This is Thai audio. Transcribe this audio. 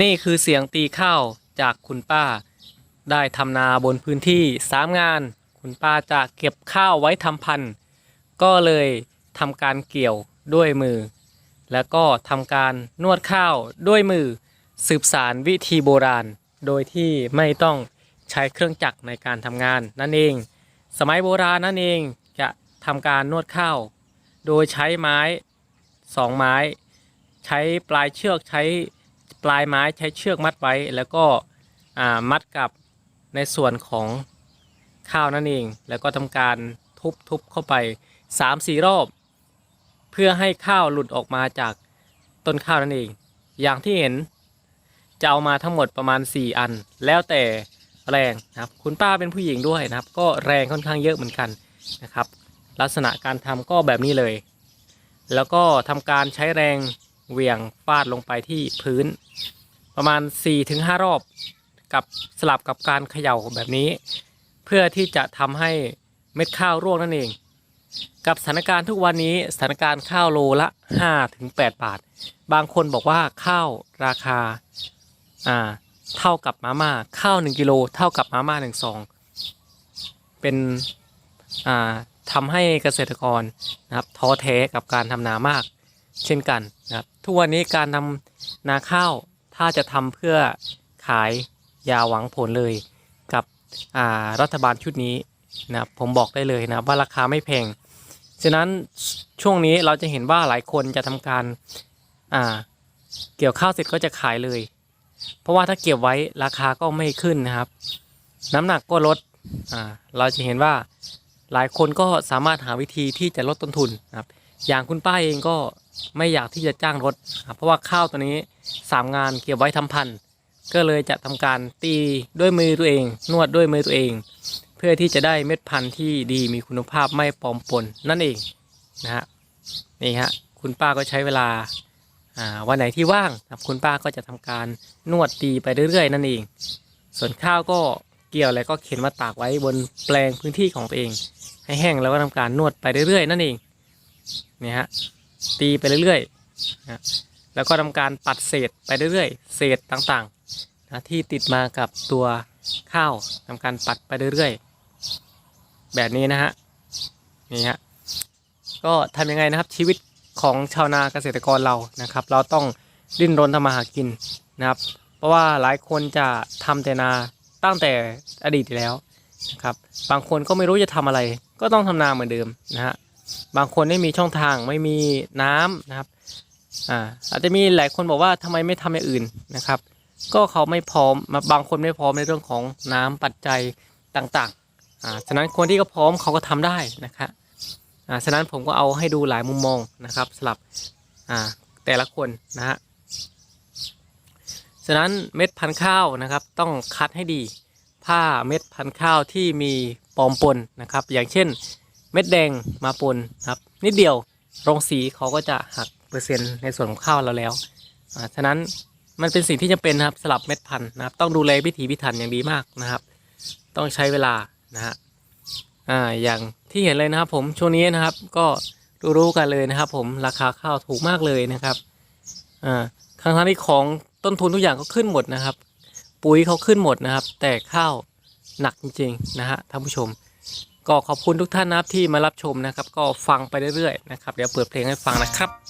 นี่คือเสียงตีข้าวจากคุณป้า ได้ทำนาบนพื้นที่สามงาน คุณป้าจะเก็บข้าวไว้ทำพันธุ์ก็เลยทำการเกี่ยวด้วยมือ แล้วก็ทำการนวดข้าวด้วยมือ สืบสารวิธีโบราณ โดยที่ไม่ต้องใช้เครื่องจักรในการทำงานนั่นเอง สมัยโบราณนั่นเองจะทำการนวดข้าว โดยใช้ไม้สองไม้ ใช้ปลายเชือกใช้ ปลายไม้ใช้เชือกมัดไว้ แล้วก็มัดกับในส่วนของข้าวนั่นเอง แล้วก็ทำการทุบทุบเข้าไป3ามสี่รอบ เพื่อให้ข้าวหลุดออกมาจากต้นข้าวนั่นเอง อย่างที่เห็นจะเอามาทั้งหมดประมาณ 4 อัน แล้วแต่แรงนะครับ คุณป้าเป็นผู้หญิงด้วยนะครับ ก็แรงค่อนข้างเยอะเหมือนกันนะครับ ลักษณะการทำก็แบบนี้เลย แล้วก็ทำการใช้แรง เหวี่ยงฟาดลงไปที่พื้น ประมาณ 4-5 รอบกับสลับกับการเขย่าแบบนี้ เพื่อที่จะทำให้เม็ดข้าวร่วงนั่นเอง กับสถานการณ์ทุกวันนี้สถานการณ์ข้าวโลละ 5-8 บาท บางคนบอกว่าข้าวราคาอ่าเท่ากับมาม่าข้าว 1กิโลเท่ากับมาม่า1ซองเป็นอ่าทำให้เกษตรกรนะครับท้อแท้กับการทำนามาก เช่นกันนะครับ ทุกวันนี้การทำนาข้าวถ้าจะทำเพื่อขายอยาหวังผลเลยกับรัฐบาลชุดนี้นะครับผมบอกได้เลยนะว่าราคาไม่แพงฉะนั้นช่วงนี้เราจะเห็นว่าหลายคนจะทำการาเกี่ยวข้าวเสร็จก็จะขายเลย เพราะว่าถ้าเก็บไว้ราคาก็ไม่ขึ้นนะครับ น้ำหนักก็ลดเราจะเห็นว่าหลายคนก็สามารถหาวิธีที่จะลดต้นทุนนะครับ อย่างคุณป้าเองก็ไม่อยากที่จะจ้างรถครับเพราะว่าข้าวตัวนี้สามงานเก็บไว้ทำพันธุ์ก็เลยจะทำการตีด้วยมือตัวเอง นวดด้วยมือตัวเอง เพื่อที่จะได้เม็ดพันธุ์ที่ดีมีคุณภาพไม่ปลอมปนนั่นเองนะฮะนี่ฮะคุณป้าก็ใช้เวลาวันไหนที่ว่างคุณป้าก็จะทำการนวดตีไปเรื่อยๆ นั่นเอง ส่วนข้าวก็เกี่ยวแล้วก็เข็นมาตากไว้บนแปลงพื้นที่ของตัวเอง ให้แห้งแล้วก็ทำการนวดไปเรื่อยๆ นั่นเอง นี่ยฮะตีไปเรื่อยๆนะแล้วก็ทำการปัดเศษไปเรื่อยๆ เศษต่างๆนะที่ติดมากับตัวข้าวทำการปัดไปเรื่อยๆ แบบนี้นะฮะนี่ฮะก็ทำยังไงนะครับชีวิตของชาวนาเกษตรกรเรานะครับ เราต้องดิ้นรนทำมาหากินนะครับ เพราะว่าหลายคนจะทำแต่นาตั้งแต่อดีตแล้วนะครับ บางคนก็ไม่รู้จะทำอะไร ก็ต้องทำนาเหมือนเดิมนะฮะ บางคนไม่มีช่องทางไม่มีน้ำนะครับอ่าอาจจะมีหลายคนบอกว่าทำไมไม่ทำอย่างอื่นนะครับ ก็เขาไม่พร้อมมาบางคนไม่พร้อมในเรื่องของน้ำปัจจัยต่างๆอ่าฉะนั้นคนที่ก็พร้อมเขาก็ทำได้นะครับอ่าฉะนั้นผมก็เอาให้ดูหลายมุมมองนะครับสลับอ่าแต่ละคนนะฮะฉะนั้นเม็ดพันธุ์ข้าวนะครับ ต้องคัดให้ดี ผ้าเม็ดพันธุ์ข้าวที่มีปอมปนนะครับ อย่างเช่น เม็ดแดงมาปนครับ นิดเดียวโรงสีเขาก็จะหักเปอร์เซ็นต์ในส่วนของข้าวเราแล้วอ่าฉะนั้นมันเป็นสิ่งที่จำเป็นนะครับสลับเม็ดพันธุ์นะครับ ต้องดูแลพิถีพิถันอย่างดีมากนะครับ ต้องใช้เวลานะฮะอ่าอย่างที่เห็นเลยนะครับ ผมช่วงนี้นะครับ ก็รู้ๆกันเลยนะครับ ผมราคาข้าวถูกมากเลยนะครับอ่าครั้งที่ของต้นทุนทุกอย่างก็ขึ้นหมดนะครับ ปุ๋ยเขาขึ้นหมดนะครับ แต่ข้าวหนักจริงๆนะฮะท่านผู้ชม ก็ขอบคุณทุกท่านนะครับที่มารับชมนะครับ ก็ฟังไปเรื่อยๆนะครับเดี๋ยวเปิดเพลงให้ฟังนะครับ